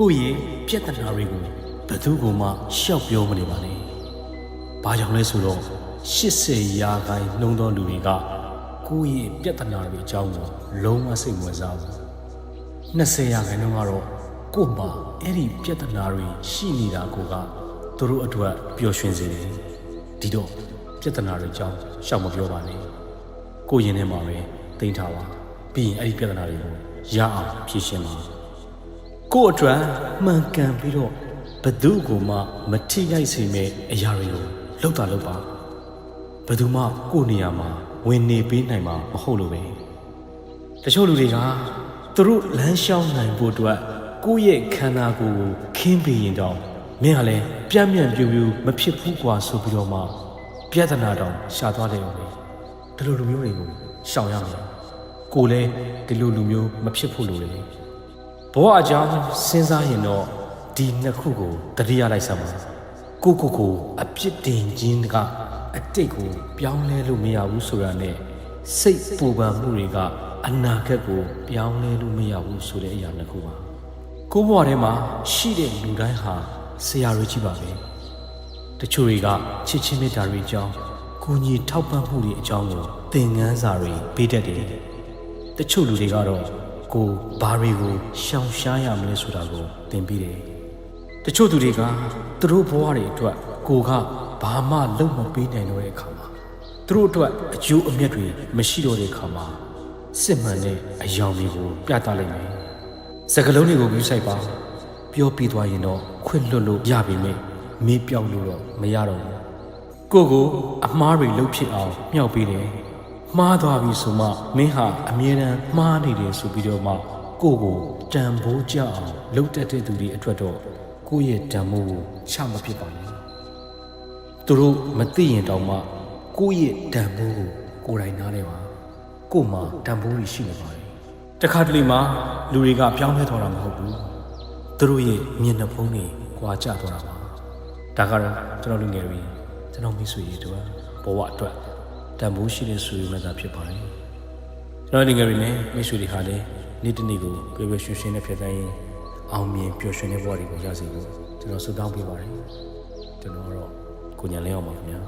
ကိုယ့်ရဲ့ပြဿနာတွေကိုဘယ်သူကမှရှောက်ပြောမနေပါနဲ့။ဘာကြောင့်လဲဆိုတော့80ရာခိုင်နှုန်းသောလူတွေကကိုယ့်ရဲ့ပြဿနာတွေအကြောင်းကိုလုံးဝစိတ်ဝင်စားဘူး။20ရာခိုင်နှုန်းကတော့ကိုယ့်မှာအဲ့ဒီပြဿနာတွေရှိနေတာကိုကသူတို့အတွက်ပျော်ရွှင်စေတယ်။ဒီတော့ပြဿနာတွေအကြောင်းရှောက်မပြောပါနဲ့။ကိုယ့်ရင်ထဲမှာပဲသိမ်းထားပါ။ပြီးရင်အဲ့ဒီပြဿနာတွေကိုရအောင်ဖြေရှင်းပါ။ ကိုယ့်အတွက်မှန်ကန်ပြီးတော့ဘယ်သူကမှမထိခိုက်စေမယ့်အရာတွေကိုလုပ်တာလုပ်ပါဘယ်သူမှကိုယ့်နေရာမှာဝင်နေပေးနိုင်မှာမဟုတ်လို့ပဲတချို့လူတွေကသူတို့လမ်းလျှောက်နိုင်ဖို့အတွက်ကိုယ့်ရဲ့ခန္ဓာကိုယ်ကိုခင်းပေးရင်တော့မင်းကလည်းပြန့်မြန်ပြူပြူမဖြစ်ဘူးကွာဆိုပြီးတော့မှပြဿနာတောင်ရှာသွားတယ်အောင်ပဲဒီလိုလူမျိုးတွေကိုရှောင်ရမယ်ကိုယ်လည်းဒီလိုလူမျိုးမဖြစ်ဖို့လိုတယ် ဘဝအကြောင်းစဉ်းစားရင်တော့ဒီနှစ်ခုကိုတတိယလိုက်စမ်းပါကိုကိုကိုအပြစ်တင်ခြင်းကအတိတ်ကိုပြောင်းလဲလို့မရဘူးဆိုတာနဲ့စိတ်ပူပန်မှုတွေကအနာဂတ်ကိုပြောင်းလဲလို့မရဘူးဆိုတဲ့အရာနှစ်ခုပါကိုဘဝထဲမှာရှိတဲ့လူတိုင်းဟာဆရာတွေကြီးပါပဲတချို့တွေကချစ်ချင်းမေတ္တာတွေအကြောင်းကိုကြီးထောက်ပံ့မှုတွေအကြောင်းကိုသင်ခန်းစာတွေပေးတတ်တယ်တချို့လူတွေကတော့ ကိုဘာတွေကိုရှောင်ရှားရမလဲဆိုတာကိုသင်ပြီးတယ်။တချို့သူတွေကသူတို့ဘဝတွေအတွက်ကိုကဘာမှလုပ်မပေးနိုင်တော့တဲ့အခါမှာသူတို့အတွက်အကျိုးအမြတ်တွေမရှိတော့တဲ့အခါမှာစစ်မှန်တဲ့အယောင်တွေကိုပြသလိုက်မယ်။စကလုံးတွေကိုယူဆိုင်ပါပြောပြီးသွားရင်တော့ခွင့်လွတ်လို့ရပြီမေမေးပြောက်လို့တော့မရတော့ဘူး။ကိုကိုအမားတွေလှုပ်ဖြစ်အောင်မြှောက်ပေးတယ်။ မှားသွားပြီဆိုမှမင်းဟာအမြဲတမ်းမှားနေတယ်ဆိုပြီးတော့မှကိုကိုတန်ဖိုးကြအောင်လှုပ်တတ်တဲ့သူတွေအတွက်တော့ကိုယ့်ရဲ့တန်ဖိုးကိုချမဖြစ်ပါဘူး။သူတို့မသိရင်တောင်မှကိုယ့်ရဲ့တန်ဖိုးကိုကိုယ်တိုင်နားလဲပါ။ကို့မှာတန်ဖိုးတွေရှိနေပါတယ်။တခါတလေမှာလူတွေကပြောင်းလဲသွားတာမဟုတ်ဘူး။သူတို့ရဲ့မျက်နှာဖုံးတွေကွာကျသွားတာပါ။ဒါကတော့ကျွန်တော်လူငယ်တွေကျွန်တော်မိတ်ဆွေတွေတို့ဘဝအတွက် တန်ဖိုးရှိတဲ့ဆွေမျိုးသားဖြစ်ပါတယ်ကျွန်တော်လူငယ်တွေနဲ့မိတ်ဆွေတွေဟာလည်းနေ့တစ်နေ့ကိုကြွယ်ဝရွှင်ရွှင်နဲ့ဖြစ်တိုင်းအောင်မြင်ပျော်ရွှင်တဲ့ဘဝတွေကိုရစေဖို့ကျွန်တော်ဆုတောင်းပေးပါတယ်ကျွန်တော်ကတော့ကိုညာလဲအောင်ပါခင်ဗျာ